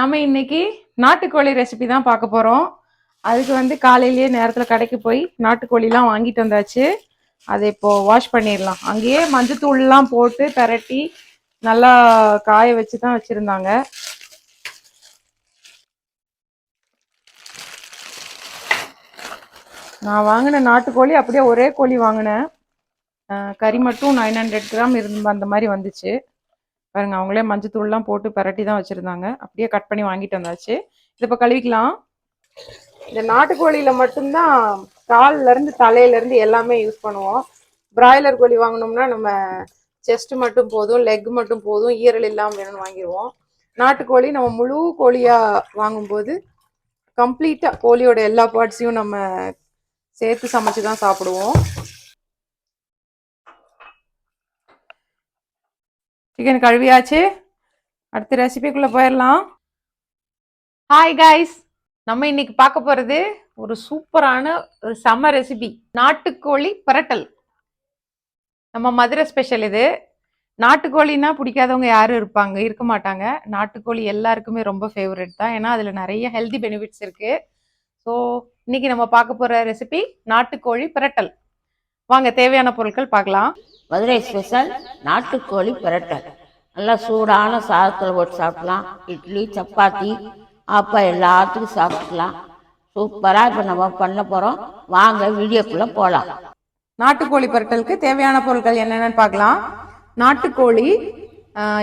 நாம இன்னைக்கு நாட்டுக்கோழி ரெசிபி தான் பார்க்க போறோம். அதுக்கு வந்து காலையிலேயே நேரத்தில் கடைக்கு போய் நாட்டுக்கோழிலாம் வாங்கிட்டு வந்தாச்சு. அதை இப்போ வாஷ் பண்ணிடலாம். அங்கேயே மஞ்சத்தூள்லாம் போட்டு பிரட்டி நல்லா காய வச்சு தான் வச்சுருந்தாங்க. நான் வாங்கின நாட்டுக்கோழி அப்படியே ஒரே கோழி வாங்கினேன். கறி மட்டும் நைன் ஹண்ட்ரட் கிராம் இருந்து அந்த மாதிரி வந்துச்சு. பாருங்க அவங்களே மஞ்சத்தூள்லாம் போட்டு பரட்டி தான் வச்சுருந்தாங்க. அப்படியே கட் பண்ணி வாங்கிட்டு வந்தாச்சு. இது இப்போ கழுவிக்கலாம். இந்த நாட்டுக்கோழியில் மட்டும்தான் கால்லேருந்து இருந்து எல்லாமே யூஸ் பண்ணுவோம். பிராய்லர் கோழி வாங்கினோம்னா நம்ம செஸ்ட் மட்டும் போதும் லெக் மட்டும் போதும் ஈரல் இல்லாமல் வேணும்னு வாங்கிடுவோம் நாட்டுக்கோழி நம்ம முழு கோழியாக வாங்கும்போது கம்ப்ளீட்டாக கோழியோட எல்லா பார்ட்ஸையும் நம்ம சேர்த்து சமைச்சு தான் சாப்பிடுவோம். சிக்கன் கழுவியாச்சு. அடுத்த ரெசிபிக்குள்ளே போயிடலாம் ஹாய் கைஸ் நம்ம இன்னைக்கு பார்க்க போகிறது ஒரு சூப்பரான ஒரு செம்ம ரெசிபி நாட்டுக்கோழி பரட்டல். நம்ம மதுரை ஸ்பெஷல் இது. நாட்டுக்கோழின்னா பிடிக்காதவங்க யாரும் இருப்பாங்க இருக்க மாட்டாங்க. நாட்டுக்கோழி எல்லாருக்குமே ரொம்ப ஃபேவரட் தான். ஏன்னா அதில் நிறைய ஹெல்தி பெனிஃபிட்ஸ் இருக்குது ஸோ இன்னைக்கு நம்ம பார்க்க போகிற ரெசிபி நாட்டுக்கோழி பிரட்டல். வாங்க தேவையான பொருட்கள் பார்க்கலாம். மதுரை ஸ்பெஷல் நாட்டுக்கோழி பிரட்டல் நல்லா சூடான சாதத்தில் போட்டு சாப்பிடலாம். இட்லி சப்பாத்தி அப்பா எல்லாத்துக்கும் சாப்பிட்டுக்கலாம் சூப்பராக இப்போ நம்ம பண்ண போகிறோம் வாங்க வீடியோக்குள்ளே போகலாம் நாட்டுக்கோழி பரட்டலுக்கு தேவையான பொருட்கள் என்னென்னு பார்க்கலாம். நாட்டுக்கோழி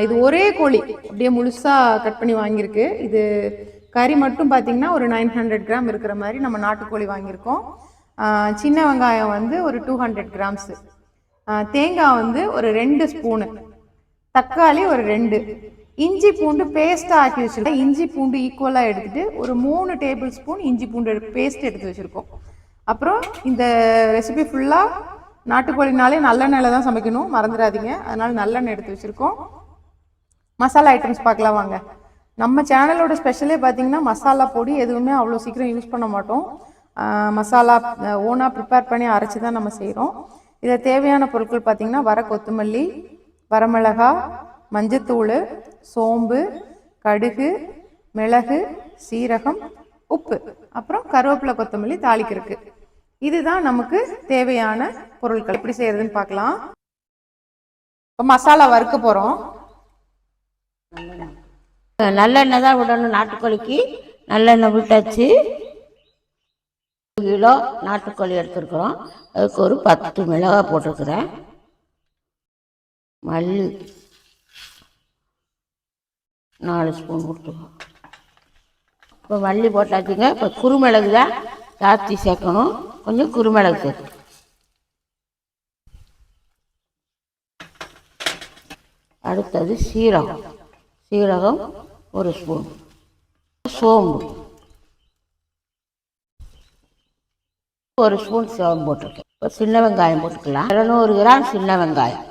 இது ஒரே கோழி. அப்படியே முழுசாக கட் பண்ணி வாங்கியிருக்கு. இது கறி மட்டும் பார்த்தீங்கன்னா ஒரு நைன் ஹண்ட்ரட் கிராம் இருக்கிற மாதிரி நம்ம நாட்டுக்கோழி வாங்கியிருக்கோம். சின்ன வெங்காயம் வந்து ஒரு டூ ஹண்ட்ரட் கிராம்ஸு தேங்காய் வந்து ஒரு ரெண்டு ஸ்பூனு. தக்காளி ஒரு ரெண்டு. இஞ்சி பூண்டு பேஸ்ட்டாக ஆக்கி வச்சுருக்கோம். இஞ்சி பூண்டு ஈக்குவலாக எடுத்துகிட்டு ஒரு மூணு டேபிள் ஸ்பூன் இஞ்சி பூண்டு பேஸ்ட் எடுத்து வச்சுருக்கோம். அப்புறம் இந்த ரெசிபி ஃபுல்லாக நாட்டுக்கோழினாலே நல்லெண்ணெயில் தான் சமைக்கணும். மறந்துடாதீங்க. அதனால் நல்லெண்ணெய் எடுத்து வச்சுருக்கோம். மசாலா ஐட்டம்ஸ் பார்க்கலாம் வாங்க. நம்ம சேனலோட ஸ்பெஷலே பார்த்தீங்கன்னா மசாலா பொடி எதுவுமே அவ்வளோ சீக்கிரம் யூஸ் பண்ண மாட்டோம். மசாலா ஓனாக ப்ரிப்பேர் பண்ணி அரைச்சி தான் நம்ம செய்கிறோம் இதில் தேவையான பொருட்கள் பார்த்தீங்கன்னா வர கொத்தமல்லி வரமிளகா மஞ்சத்தூள் சோம்பு கடுகு மிளகு சீரகம் உப்பு அப்புறம் கருவேப்பிலை கொத்தமல்லி தாளிக்கிறதுக்கு. இதுதான் நமக்கு தேவையான பொருட்கள். எப்படி செய்யறதுன்னு பார்க்கலாம் இப்போ மசாலா வறுக்க போகிறோம் நல்லெண்ணெய் தான் விடணும் நாட்டுக்கோழிக்கு. நல்லெண்ணெய் விட்டாச்சு. கிலோ நாட்டுக்கோழி எடுத்துருக்குறோம். அதுக்கு ஒரு பத்து மிளகாய் போட்டிருக்கிறேன். மல்லி நாலு ஸ்பூன் கொடுத்துருவோம். இப்போ மல்லி போட்டாச்சுங்க. இப்போ குருமிளகு தான் ஜாஸ்தி சேர்க்கணும். கொஞ்சம் குருமிளகு சேர்க்கணும் அடுத்தது சீரகம். சீரகம் ஒரு ஸ்பூன். சோம்பு. ஒரு ஸ்பூன் சோம்பு போட்டிருக்கேன் இப்போ சின்ன வெங்காயம் போட்டுக்கலாம். இரநூறு கிராம் சின்ன வெங்காயம்.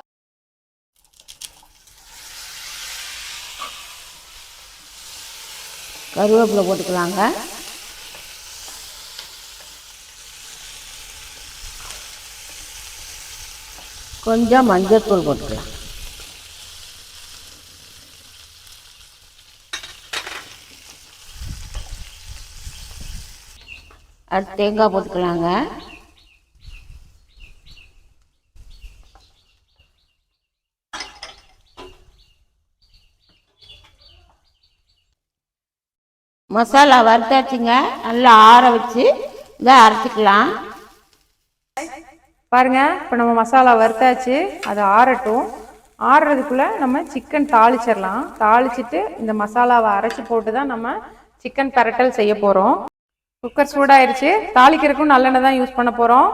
கருவேப்பிலை போட்டுக்கலாங்க. கொஞ்சம் மஞ்சள் தூள் போட்டுக்கலாம். அடுத்து தேங்காய் போட்டுக்கலாங்க. மசாலா வறுத்தாச்சுங்க. நல்லா ஆற வச்சு இதை அரைச்சிக்கலாம். பாருங்க இப்போ நம்ம மசாலா வறுத்தாச்சு. அது ஆறட்டும். ஆறுறதுக்குள்ள நம்ம சிக்கன் தாளிச்சிடலாம். தாளிச்சிட்டு இந்த மசாலாவை அரைச்சி போட்டு தான் நம்ம சிக்கன் பரட்டல் செய்ய போகிறோம் குக்கர் சூடாயிருச்சு. தாளிக்கிறதுக்கும் நல்லெண்ணெய் தான் யூஸ் பண்ண போகிறோம்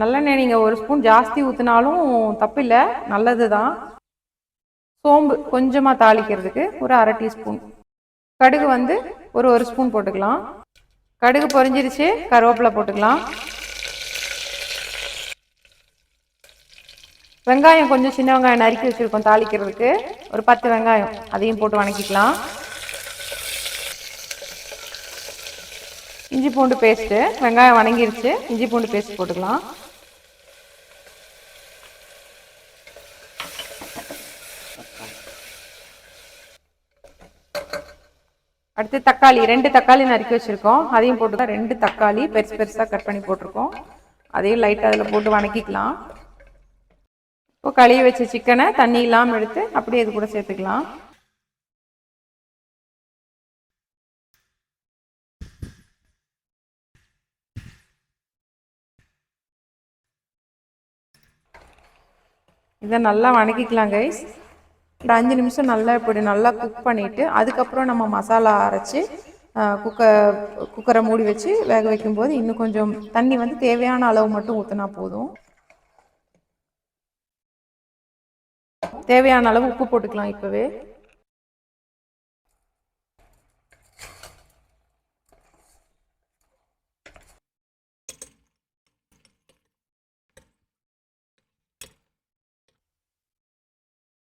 நல்லெண்ணெய் நீங்கள் ஒரு ஸ்பூன் ஜாஸ்தி ஊற்றினாலும் தப்பில்லை. நல்லது தான் சோம்பு கொஞ்சமாக தாளிக்கிறதுக்கு ஒரு அரை டீஸ்பூன் கடுகு வந்து ஒரு ஒரு ஸ்பூன் போட்டுக்கலாம். கடுகு பொரிஞ்சிருச்சு கருவேப்பிலை போட்டுக்கலாம். வெங்காயம் கொஞ்சம் சின்ன வெங்காயம் நறுக்கி வச்சுருக்கோம் தாளிக்கிறதுக்கு. ஒரு பத்து வெங்காயம் அதையும் போட்டு வணக்கிக்கலாம். இஞ்சி பூண்டு பேஸ்ட்டு வெங்காயம் வணங்கிருச்சு. இஞ்சி பூண்டு பேஸ்ட் போட்டுக்கலாம். அடுத்து தக்காளி ரெண்டு தக்காளி நறுக்கி வச்சுருக்கோம். அதையும் போட்டு ரெண்டு தக்காளி பெருசு பெருசாக கட் பண்ணி போட்டிருக்கோம். அதையும் லைட்டாக அதில் போட்டு வணக்கிக்கலாம். இப்போ கழுவி வச்ச சிக்கனை தண்ணி இல்லாமல் எடுத்து அப்படியே இது கூட சேர்த்துக்கலாம். இதை நல்லா வணக்கிக்கலாம் கைஸ் ஒரு அஞ்சு நிமிஷம் நல்லா இப்படி நல்லா குக் பண்ணிவிட்டு அதுக்கப்புறம் நம்ம மசாலா அரைச்சி குக்கர் குக்கரை மூடி வச்சு வேக வைக்கும்போது இன்னும் கொஞ்சம் தண்ணி வந்து தேவையான அளவு மட்டும் ஊற்றினா போதும். தேவையான அளவு உப்பு போட்டுக்கலாம் இப்போவே.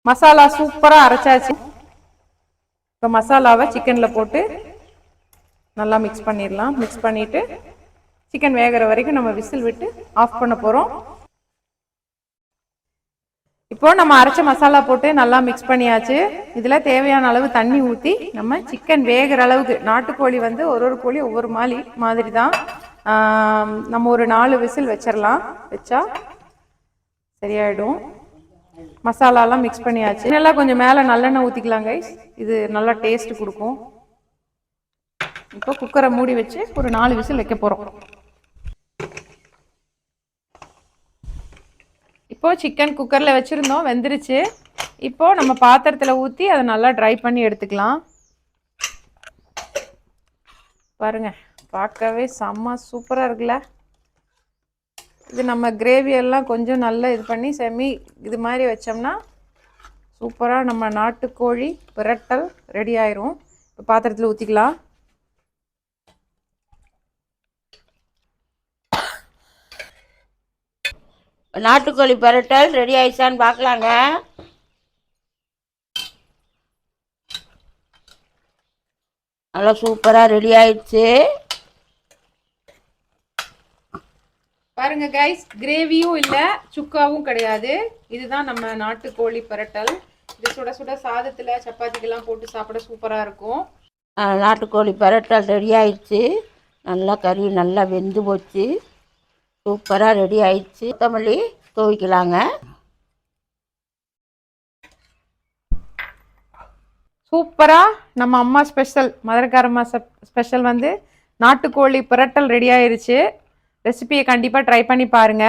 மசாலா சூப்பராக அரைச்சாச்சு. இப்போ மசாலாவை சிக்கனில் போட்டு நல்லா மிக்ஸ் பண்ணிடலாம் மிக்ஸ் பண்ணிவிட்டு சிக்கன் வேகிற வரைக்கும் நம்ம விசில் விட்டு ஆஃப் பண்ண போகிறோம் இப்போ நம்ம அரைச்ச மசாலா போட்டு நல்லா மிக்ஸ் பண்ணியாச்சு. இதில் தேவையான அளவு தண்ணி ஊற்றி நம்ம சிக்கன் வேகிற அளவுக்கு நாட்டுக்கோழி வந்து ஒரு ஒரு கோழி ஒவ்வொரு மாலி மாதிரி தான் நம்ம ஒரு நாலு விசில் வச்சிடலாம் வச்சா சரியாயிடும். மசாலாலாம் மிக்ஸ் பண்ணியாச்சு. நல்லா கொஞ்சம் மேலே நல்லெண்ணெய் ஊற்றிக்கலாம் கைஸ் இது நல்லா டேஸ்ட் கொடுக்கும். இப்போ குக்கரை மூடி வச்சு ஒரு நாலு விசில் வைக்க போகிறோம் இப்போது சிக்கன் குக்கரில் வச்சுருந்தோம் வெந்துருச்சு. இப்போது நம்ம பாத்திரத்தில் ஊற்றி அதை நல்லா ட்ரை பண்ணி எடுத்துக்கலாம். பாருங்கள் பார்க்கவே செம்ம சூப்பராக இருக்குல்ல? இது நம்ம கிரேவி எல்லாம் கொஞ்சம் நல்லா இது பண்ணி செமி இது மாதிரி வச்சோம்னா சூப்பராக நம்ம நாட்டுக்கோழி பிரட்டல் ரெடி ஆயிரும். இப்போ பாத்திரத்தில் ஊற்றிக்கலாம் நாட்டுக்கோழி பரட்டல் ரெடி ஆயிடுச்சான்னு பார்க்கலாங்க நல்லா சூப்பராக ரெடி ஆயிடுச்சு. பாருங்க கைஸ் கிரேவியும் இல்லை சுக்காவும் கிடையாது. இதுதான் நம்ம நாட்டுக்கோழி பிரட்டல். இது சுட சுட சாதத்தில் சப்பாத்திக்கெல்லாம் போட்டு சாப்பிட சூப்பராக இருக்கும். நாட்டுக்கோழி பரட்டல் ரெடி ஆயிடுச்சு. நல்லா கறி நல்லா வெந்து போச்சு. சூப்பராக ரெடி ஆயிடுச்சு. கொத்தமல்லி துவைக்கலாங்க. சூப்பராக நம்ம அம்மா ஸ்பெஷல் மதுரக்காரம்மா ஸ்பெஷல் வந்து நாட்டுக்கோழி பிரட்டல் ரெடி ஆயிருச்சு. ரெசிபியை கண்டிப்பாக ட்ரை பண்ணி பாருங்க.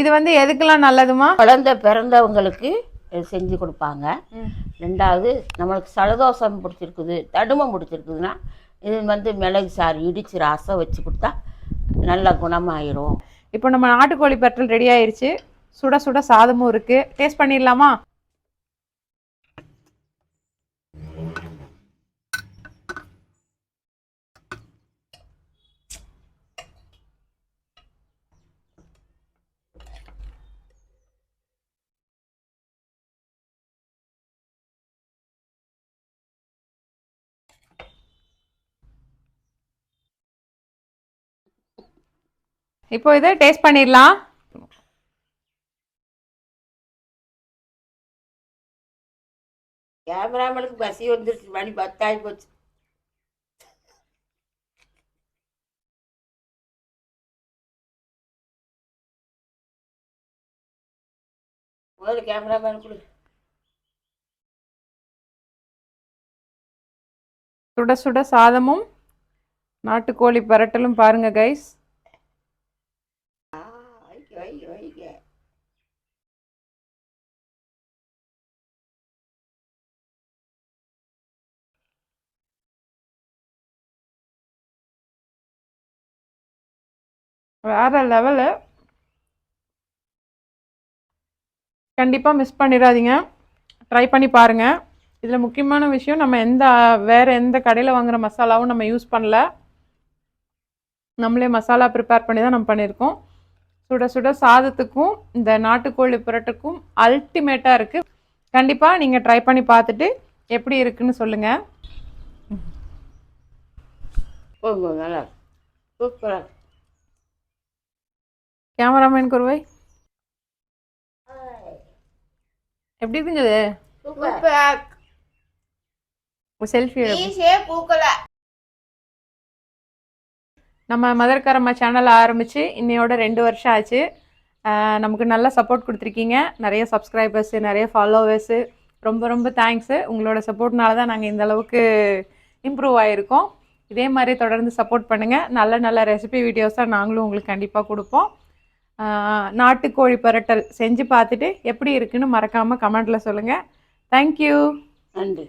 இது வந்து எதுக்கெல்லாம் நல்லதுமா? குழந்தை பிறந்தவங்களுக்கு செஞ்சு கொடுப்பாங்க. ரெண்டாவது நம்மளுக்கு சலதோஷம் பிடிச்சிருக்குது தடுமம் பிடிச்சிருக்குதுன்னா இது வந்து மிளகு சாறு இடிச்சு ரசம் வச்சு கொடுத்தா நல்ல குணமாயிரும். இப்போ நம்ம நாட்டுக்கோழி பிரட்டல் ரெடி ஆயிருச்சு. சுட சுட சாதமும் இருக்கு. டேஸ்ட் பண்ணிடலாமா? இப்போ இதை டேஸ்ட் பண்ணிடலாம். கேமராமேனுக்கு பசி வந்துருச்சு. மணி பத்தாயி போச்சு. முதல்ல கேமராமேன் கொடு. சுட சுட சாதமும் நாட்டுக்கோழி பிரட்டலும் பாருங்க கைஸ் வேற லெவலு கண்டிப்பாக மிஸ் பண்ணிடாதீங்க. ட்ரை பண்ணி பாருங்க. இதில் முக்கியமான விஷயம் நம்ம எந்த வேறு எந்த கடையில் வாங்குற மசாலாவும் நம்ம யூஸ் பண்ணல. நம்மளே மசாலா ப்ரிப்பேர் பண்ணி தான் நம்ம பண்ணியிருக்கோம். சுட சுட சாதத்துக்கும் இந்த நாட்டுக்கோழி புரட்டுக்கும் அல்டிமேட்டாக இருக்குது கண்டிப்பாக நீங்கள் ட்ரை பண்ணி பார்த்துட்டு எப்படி இருக்குன்னு சொல்லுங்கள் நல்லா சூப்பராக கேமராமேன் குருவை. எப்படி சூப்பர் செல்ஃபி பூக்கல. நம்ம மதர்கரம்மா சேனல் ஆரம்பித்து இன்னையோட ரெண்டு வருஷம் ஆச்சு. நமக்கு நல்ல சப்போர்ட் கொடுத்துருக்கீங்க. நிறைய சப்ஸ்கிரைபர்ஸு நிறைய ஃபாலோவர்ஸு ரொம்ப ரொம்ப தேங்க்ஸு உங்களோட சப்போர்ட்னால தான் நாங்கள் இந்த அளவுக்கு இம்ப்ரூவ் ஆகிருக்கோம் இதே மாதிரி தொடர்ந்து சப்போர்ட் பண்ணுங்கள் நல்ல நல்ல ரெசிபி வீடியோஸாக நாங்களும் உங்களுக்கு கண்டிப்பாக கொடுப்போம். நாட்டுக்கோழி பரட்டல் செஞ்சு பார்த்துட்டு எப்படி இருக்குன்னு மறக்காமல் கமெண்ட்டில் சொல்லுங்கள் தேங்க்யூ நன்றி.